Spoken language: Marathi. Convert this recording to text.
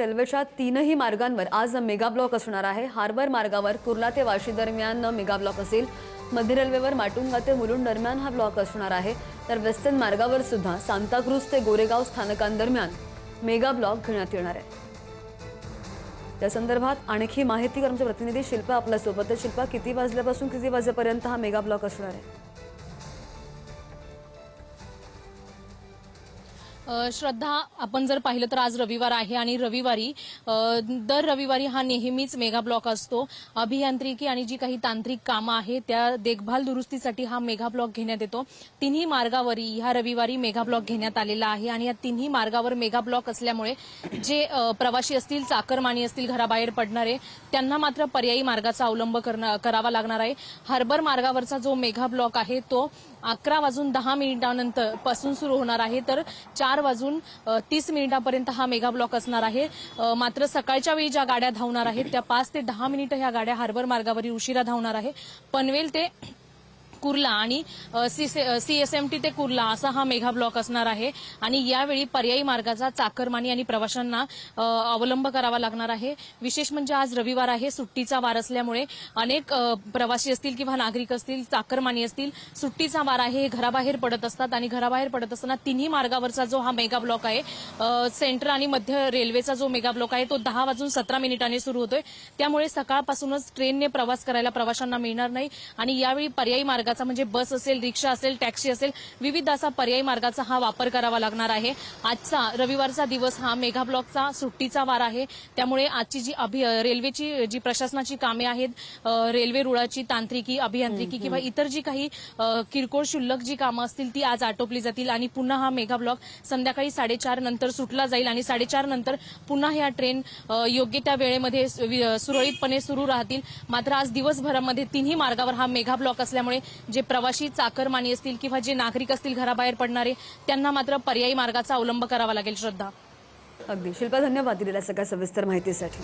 रेल्वेच्या तीनही मार्गांवर आज मेगा ब्लॉक असणार आहे. हार्बर मार्गावर कुर्ला ते वाशी दरम्यान मेगा ब्लॉक असेल. मध्य रेल्वेवर माटुंगा ते मुलुंड दरम्यान हा ब्लॉक असणार आहे. तर वेस्टर्न मार्गावर सुद्धा सांताक्रूज ते गोरेगाव स्थानकांदरम्यान मेगा ब्लॉक घेण्यात येणार आहे. या संदर्भात आणखी माहिती आमचे प्रतिनिधी शिल्पा आपल्यासोबत शिल्पा किती वाजल्यापासून किती वाजेपर्यंत हा मेगा ब्लॉक असणार आहे? श्रद्धा आपण जर पाहिलं तर आज रविवार आहे आणि रविवारी दर रविवारी हा नेहमीच मेगा ब्लॉक असतो. अभियांत्रिकी आणि जी काही तांत्रिक कामं आहेत त्या देखभाल दुरुस्तीसाठी हा मेगा ब्लॉक घेण्यात येतो. तिन्ही मार्गावरी ह्या रविवारी मेगा ब्लॉक घेण्यात आलेला आहे आणि या तिन्ही मार्गावर मेगा ब्लॉक असल्यामुळे जे प्रवासी असतील चाकरमानी असतील घराबाहेर पडणारे त्यांना मात्र पर्यायी मार्गाचा अवलंब करणं- करावा लागणार आहे. हार्बर मार्गावरचा जो मेगा ब्लॉक आहे तो अकरा वाजून दहा मिनिटानंतरपासून सुरू होणार आहे. तर चार चार वाजून तीस मिनिटापर्यंत हा मेगा ब्लॉक असणार आहे. मात्र सकाळच्या वेळी ज्या गाड्या धावणार आहेत त्या पाच ते दहा मिनिटं ह्या गाड्या हार्बर मार्गावरील उशिरा धावणार आहे. पनवेल ते कुर्ला आणि सीएसएमटी ते कुर्ला असा हा मेगा ब्लॉक असणार आहे. आणि यावेळी पर्यायी मार्गाचा चाकरमानी आणि प्रवाशांना अवलंब करावा लागणार आहे. विशेष म्हणजे आज रविवार आहे सुट्टीचा वार असल्यामुळे अनेक प्रवासी असतील किंवा नागरिक असतील चाकरमानी असतील सुट्टीचा वार आहे हे घराबाहेर पडत असतात आणि घराबाहेर पडत असताना तिन्ही मार्गावरचा जो हा मेगा ब्लॉक आहे सेंट्रल आणि मध्य रेल्वेचा जो मेगा ब्लॉक आहे तो दहा वाजून सतरा मिनिटांनी सुरू होतोय. त्यामुळे सकाळपासूनच ट्रेनने प्रवास करायला प्रवाशांना मिळणार नाही. आणि यावेळी पर्यायी मार्ग मार्गाचा म्हणजे बस असेल रिक्षा असेल टॅक्सी असेल विविध असा पर्यायी मार्गाचा हा वापर करावा लागणार आहे. आजचा रविवारचा दिवस हा मेगा ब्लॉकचा सुट्टीचा वार आहे. त्यामुळे आजची जी अभि रेल्वेची जी प्रशासनाची कामे आहेत रेल्वे रुळाची तांत्रिकी अभियांत्रिकी किंवा इतर जी काही किरकोळ शुल्लक जी कामं असतील ती आज आटोपली जातील आणि पुन्हा हा मेगा ब्लॉक संध्याकाळी साडेचार नंतर सुटला जाईल आणि साडेचार नंतर पुन्हा ह्या ट्रेन योग्य त्या वेळेमध्ये सुरळीतपणे सुरू राहतील. मात्र आज दिवसभरामध्ये तिन्ही मार्गावर हा मेगा ब्लॉक असल्यामुळे जे प्रवासी चाकरमानी असतील किंवा जे नागरिक असतील घराबाहेर पडणारे त्यांना मात्र पर्यायी मार्गाचा अवलंब करावा लागेल श्रद्धा. अगदी. शिल्पा धन्यवाद दिलेल्या सगळ्या सविस्तर माहितीसाठी.